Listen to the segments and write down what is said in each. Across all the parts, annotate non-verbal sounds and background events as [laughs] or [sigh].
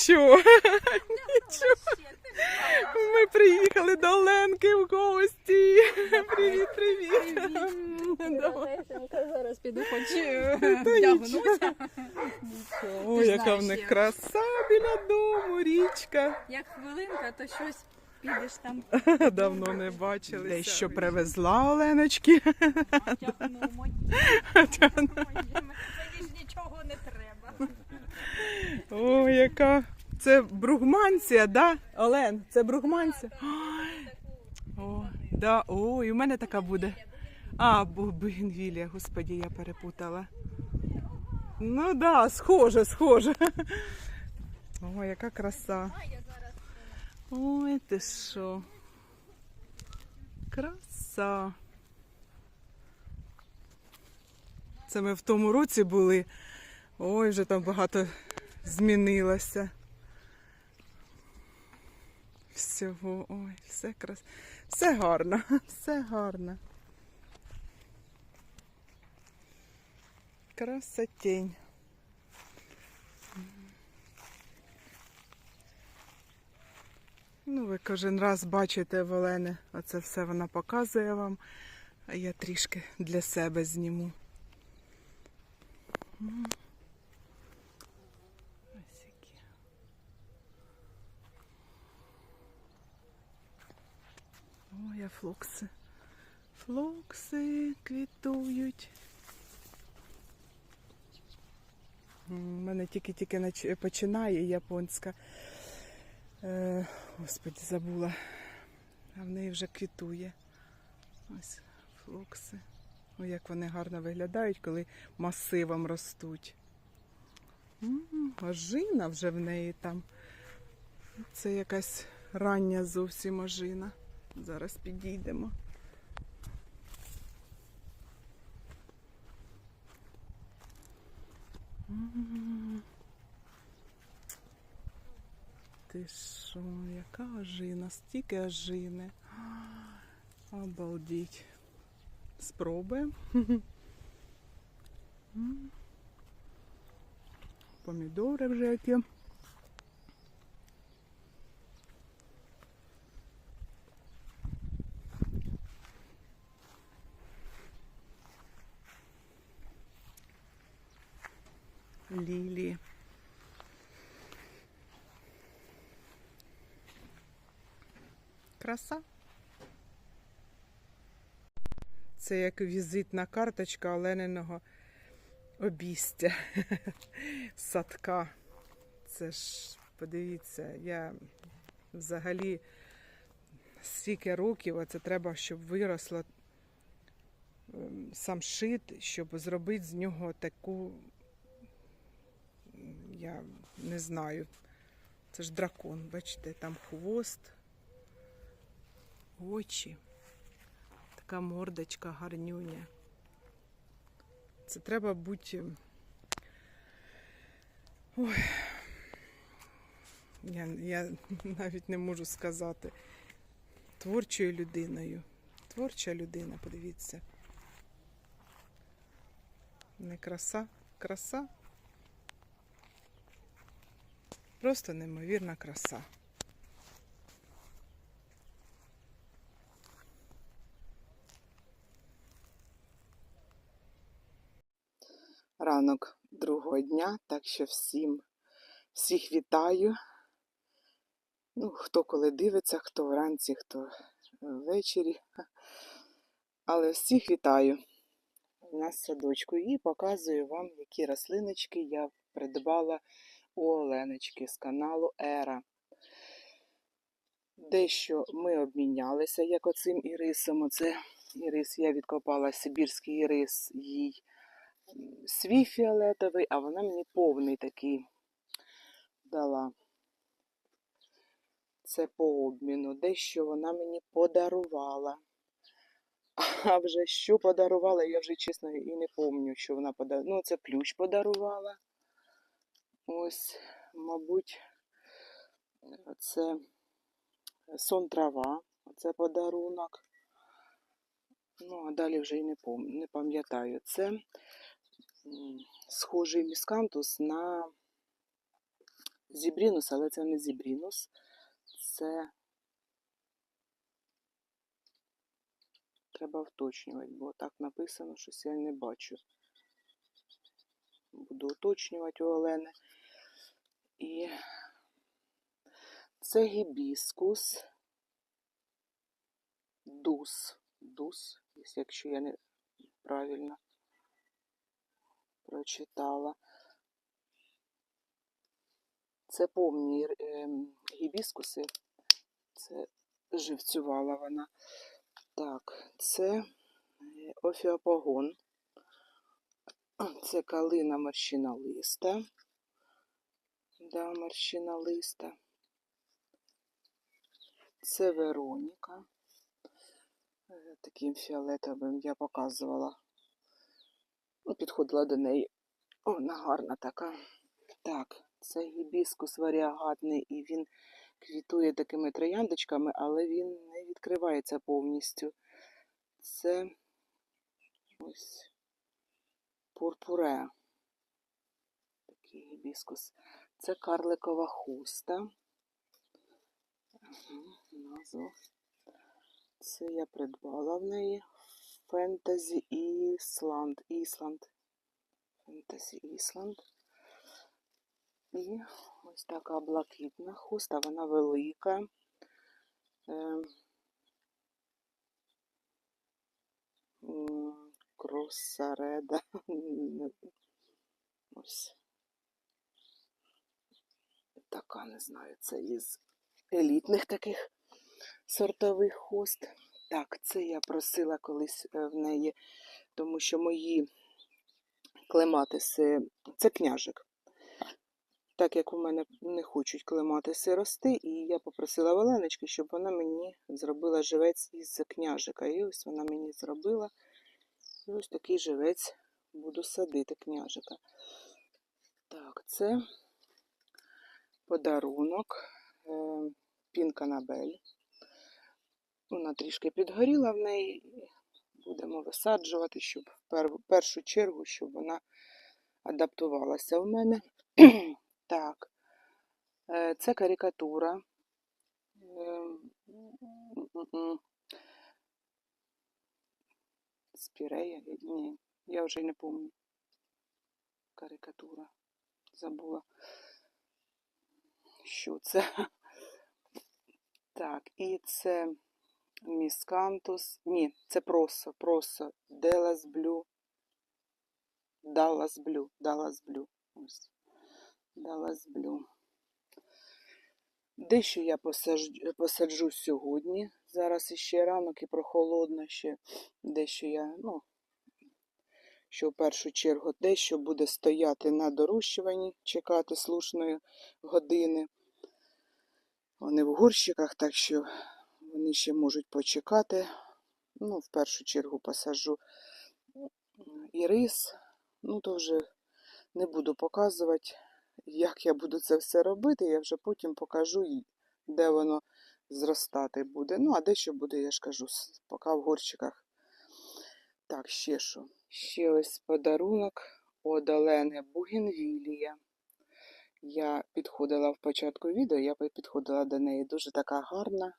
Нічого. Нічого. Ми приїхали до Оленки в гості. Привіт, привіт. Давай. Зараз піду хоч вдягнуся. О, яка в них краса біля дому, річка. Як хвилинка, то щось підеш там. [laughs] Давно не бачилися. Дещо привезла Оленочки. Тягнемо. Мені ж нічого не треба. О, яка. Це бругманція, да? Олен, це бругманція. О, да. О, і в мене така буде. А, бугенвілія, господі, я перепутала. Ну да, схоже, схоже. [laughs] О, яка краса. Ой, ти що. Краса. Це ми в тому році були. Ой, вже там багато змінилося. Всього, ой, все крас. Все гарно, [laughs] все гарно. Красотень. Ну, ви кожен раз бачите в Олени, оце все вона показує вам, а я трішки для себе зніму. М. Ось які. Ой, а флокси. Флокси квітують. У мене тільки-тільки починає японська. Е, господи, забула. А в неї вже квітує. Ось флокси. Ой, як вони гарно виглядають, коли масивом ростуть. М, Ожина вже в неї там. Це якась рання зовсім ожина. Зараз підійдемо. Ти що, яка ожина? Стільки ожини. Обалдіть. Спробуємо. Помідори вже які. Лілії. Краса. Це як візитна карточка Олениного обістя. [laughs] Садка. Це ж, подивіться, я взагалі стільки років, а це треба, щоб виросло ем, сам шит, щоб зробити з нього таку, я не знаю. Це ж дракон, бачите, там хвост, очі, така мордочка гарнюня. Це треба бути. Ой. Я, я навіть не можу сказати. Творчою людиною. Творча людина, подивіться. Не краса, краса. Просто неймовірна краса. Ранок другого дня, так що всім, всіх вітаю. Ну, хто коли дивиться, хто вранці, хто ввечері. Але всіх вітаю на садочку і показую вам, які рослиночки я придбала у Оленочки з каналу Ера. Дещо ми обмінялися, як оцим ірисом. Оце ірис я відкопала сибірський ірис їй свій фіолетовий, а вона мені повний такий дала. Це по обміну. Дещо вона мені подарувала. А вже що подарувала, я вже чесно і не пам'ятаю, що вона подарувала. Ну, це плющ подарувала. Ось, мабуть, це сон трава, це подарунок. Ну, а далі вже і не не пам'ятаю. Це схожий міскантус на зібрінус, але це не зібрінус. Це треба уточнювати, бо так написано, щось я не бачу. Буду уточнювати у Олени. І це гібіскус. Дус. Дус, якщо я не правильно прочитала. Це повні ем, гібіскуси. Це живцювала вона. Так, це е, офіопогон. Це калина морщинолиста. Да, морщинолиста. Це Вероніка. Е, Таким фіолетовим я показувала. Ну, Підходила до неї. О, вона гарна така. Так, це гібіскус варіагатний, і він квітує такими трояндочками, але він не відкривається повністю. Це ось пурпуре. Такий гібіскус. Це карликова хуста. Ага, Назву. Це я придбала в неї. Фентезі Ісланд. Ісланд. Фентезі Ісланд. І ось така блакитна хуста, вона велика. Ем, Кросареда. [laughs] Ось. Така, не знаю, це із елітних таких сортових хост. Так, це я просила колись е, в неї, тому що мої клематиси це княжик. Так як у мене не хочуть клематиси рости, і я попросила Оленочки, щоб вона мені зробила живець із княжика. І ось вона мені зробила. І ось такий живець буду садити княжика. Так, це подарунок е, Пінканабель. Вона трішки підгоріла в неї. Будемо висаджувати, щоб в першу чергу, щоб вона адаптувалася в мене. [clears throat] Так, е, це карикатура. Е. Спірея? Ні, я вже й не пам'ятаю. Карикатура. Забула. Що це? [laughs] Так, і це міскантус. Ні, це просо, просо. Делас блю. Даллас блю. Даллас блю. Ось. Даллас блю. Дещо я посаджу, посаджу сьогодні. Зараз іще ранок і прохолодно ще. Дещо я, ну, що в першу чергу дещо буде стояти на дорощуванні, чекати слушної години. Вони в горщиках, так що вони ще можуть почекати. Ну, в першу чергу посаджу і рис. Ну, то вже не буду показувати, як я буду це все робити. Я вже потім покажу, де воно зростати буде. Ну, а дещо буде, я ж кажу, поки в горщиках. Так, ще що? Ще ось подарунок від Олени Бугенвілія. Я підходила в початку відео, я підходила до неї дуже така гарна,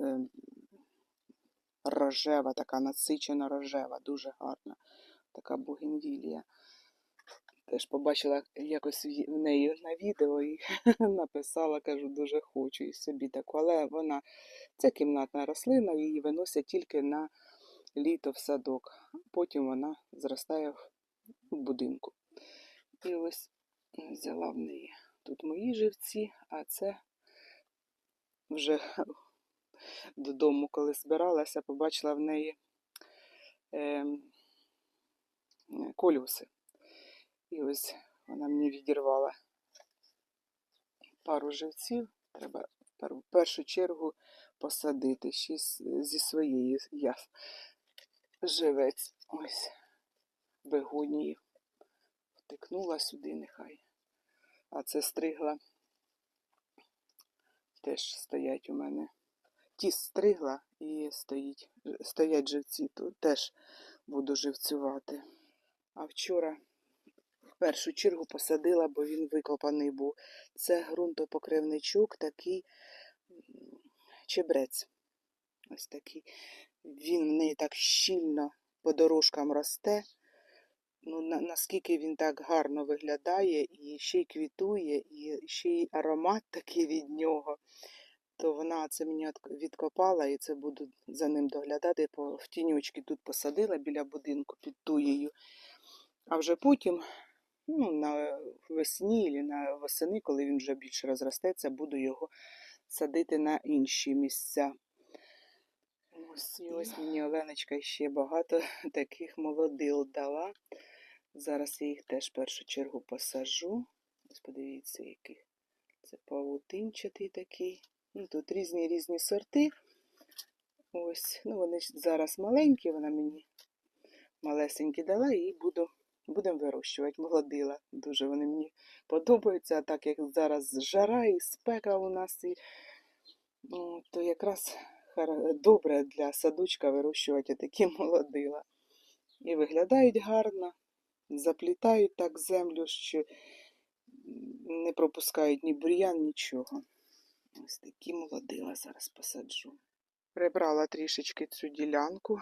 е, рожева, така насичена рожева, дуже гарна. Така бугенвілія. Теж побачила якось в неї на відео і [laughs] написала, кажу, дуже хочу і собі таку. Але вона це кімнатна рослина, її виносять тільки на літо в садок. Потім вона зростає в будинку. І ось взяла в неї. Тут мої живці, а це вже додому, коли збиралася, побачила в неї ем, е, колюси. І ось вона мені відірвала пару живців. Треба в першу чергу посадити ще зі своєї я живець. Ось бегонії. Втикнула сюди нехай. А це стригла. Теж стоять у мене. Ті стригла і стоїть, стоять живці. Тут теж буду живцювати. А вчора в першу чергу посадила, бо він викопаний був. Це ґрунтопокривничок, такий чебрець. Ось такий. Він в неї так щільно по дорожкам росте. Ну, на, наскільки він так гарно виглядає, і ще й квітує, і ще й аромат такий від нього, то вона це мені відкопала, і це буду за ним доглядати. По, в тінючки тут посадила біля будинку під туєю. А вже потім, ну, на весні чи на восени, коли він вже більше розростеться, буду його садити на інші місця. Ось, і ось мені Оленочка ще багато [laughs] таких молодил дала. Зараз я їх теж в першу чергу посажу. Ось подивіться, який. Це павутинчатий такий. Ну, тут різні різні сорти. Ось, ну вони зараз маленькі, вона мені малесенькі дала і буду, будемо вирощувати молодила. Дуже вони мені подобаються, а так як зараз жара і спека у нас, і, ну, то якраз добре для садочка вирощувати такі [laughs] молодила. І виглядають гарно, заплітають так землю, що не пропускають ні бур'ян, нічого. Ось такі молодила зараз посаджу. Прибрала трішечки цю ділянку.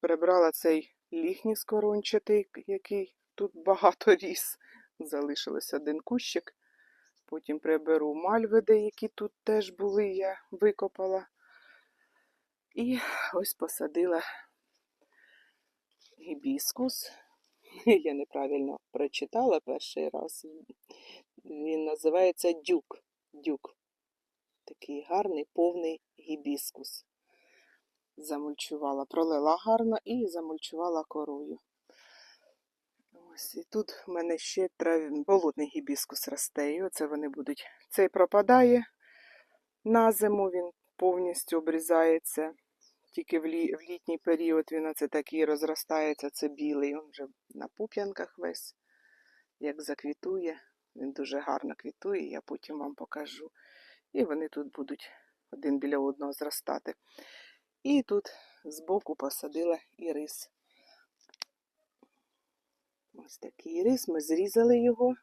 Прибрала цей ліхніс корончатий, який тут багато ріс. Залишилось один кущик. Потім приберу мальвиди, які тут теж були, я викопала. І ось посадила гібіскус. [laughs] Я неправильно прочитала перший раз. Він називається дюк. Дюк. Такий гарний, повний гібіскус. Замульчувала, пролила гарно і замульчувала корою. Ось, і тут в мене ще трав... болотний гібіскус росте. І оце вони будуть. Цей пропадає на зиму, він повністю обрізається. Тільки в, лі... в літній період він оце такий розростається, це білий. Він вже на пуп'янках весь, як заквітує. Він дуже гарно квітує, я потім вам покажу. І вони тут будуть один біля одного зростати. І тут збоку посадила ірис. Ось такий ірис, ми зрізали його.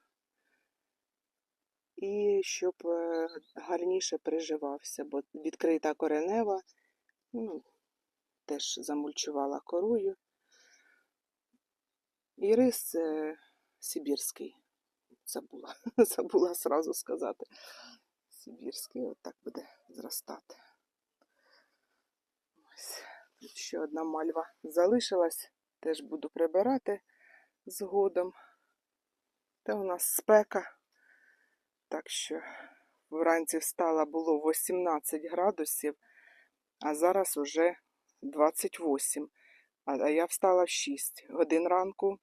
І щоб е, гарніше приживався, бо відкрита коренева, ну, теж замульчувала корою. Ірис е, сибірський. Забула, [laughs] забула сразу сказати. Сибірський, отак буде зростати. Ось. Тут ще одна мальва залишилась, теж буду прибирати згодом. Та у нас спека. Так що вранці встала було 18 градусів, а зараз уже 28. А я встала в 6 годин ранку,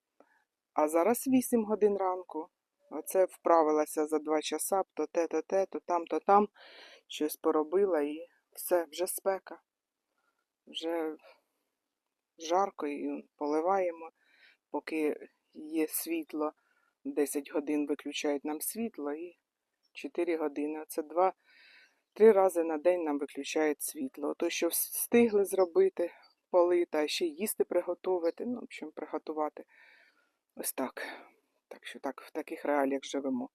а зараз 8 годин ранку. Оце вправилася за 2 часа, то те, то те, то там, то там. Щось поробила і все, вже спека. Вже жарко і поливаємо, поки є світло. 10 годин виключають нам світло і 4 години. Це два, три рази на день нам виключають світло. То, що встигли зробити, полити, а ще їсти приготувати, ну, в общем, приготувати. Ось так. Так що так, в таких реаліях живемо.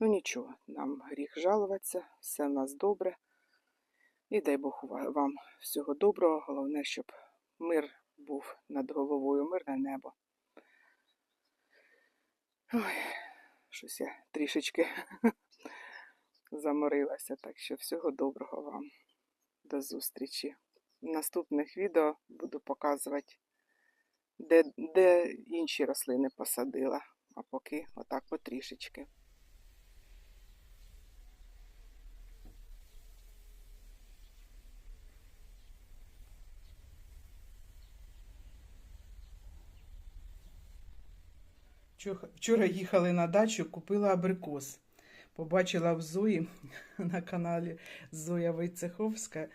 Ну нічого, нам гріх жалуватися, все в нас добре. І дай Бог вам всього доброго. Головне, щоб мир був над головою, мирне небо. Ой, щось я трішечки [laughs] заморилася, так що всього доброго вам. До зустрічі. В наступних відео буду показувати, де, де інші рослини посадила, а поки отак потрішечки. Вчора їхали на дачу, купила абрикос. Побачила в Зої [laughs] на каналі Зоя Войцеховська.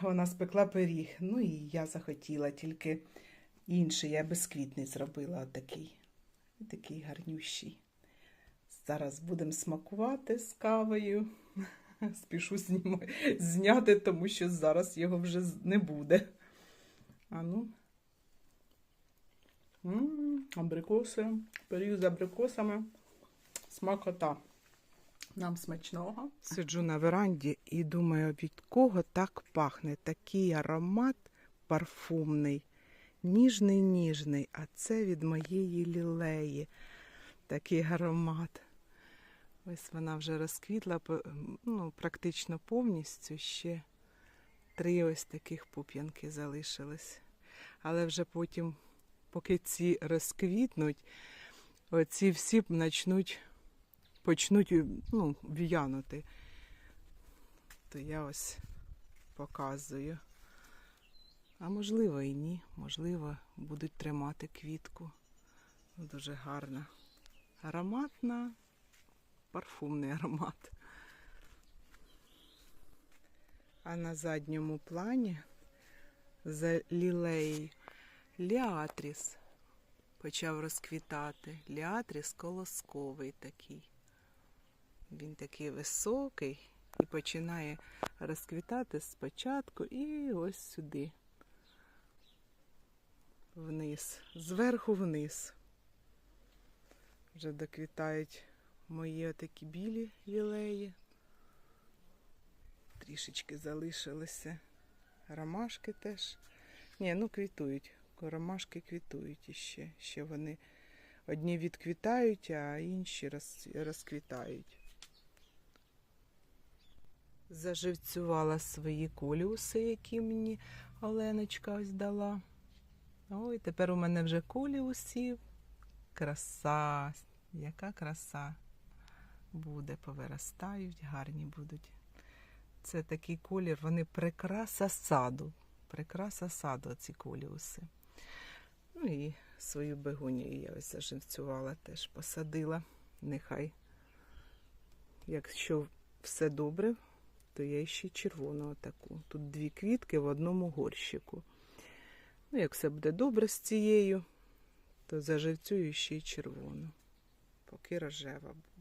Вона спекла пиріг. Ну і я захотіла, тільки інший, я безквітний зробила такий. Такий гарнющий. Зараз будемо смакувати з кавою. [laughs] Спішу зняти, тому що зараз його вже не буде. А ну. М, Абрикоси, пиріг з абрикосами. Смакота. Нам смачного. Сиджу на веранді і думаю, від кого так пахне. Такий аромат парфумний, ніжний, ніжний, а це від моєї лілеї. Такий аромат. Ось вона вже розквітла ну, практично повністю. Ще три ось таких пуп'янки залишились. Але вже потім, поки ці розквітнуть, оці всі почнуть, почнуть ну, в'янути. То я ось показую. А можливо і ні. Можливо, будуть тримати квітку. Дуже гарна. Ароматна, парфумний аромат. А на задньому плані за лілеєю ліатріс почав розквітати. Ліатріс колосковий такий. Він такий високий і починає розквітати спочатку і ось сюди. Вниз, зверху вниз. Вже доквітають мої отакі білі лілеї. Трішечки залишилися. Ромашки теж. Ні, ну квітують. Ромашки квітують іще. Ще вони одні відквітають, а інші розквітають. Заживцювала свої коліуси, які мені Оленочка ось дала. Ой, тепер у мене вже коліусів. Краса, яка краса буде, повиростають, гарні будуть. Це такий колір, вони прикраса саду. Прикраса саду, ці коліуси. Ну і свою бегонію я ось заживцювала, теж посадила. Нехай, якщо все добре, то я ще червону таку. Тут дві квітки в одному горщику. Ну, як все буде добре з цією, то заживцюю ще й червону, поки рожева буде.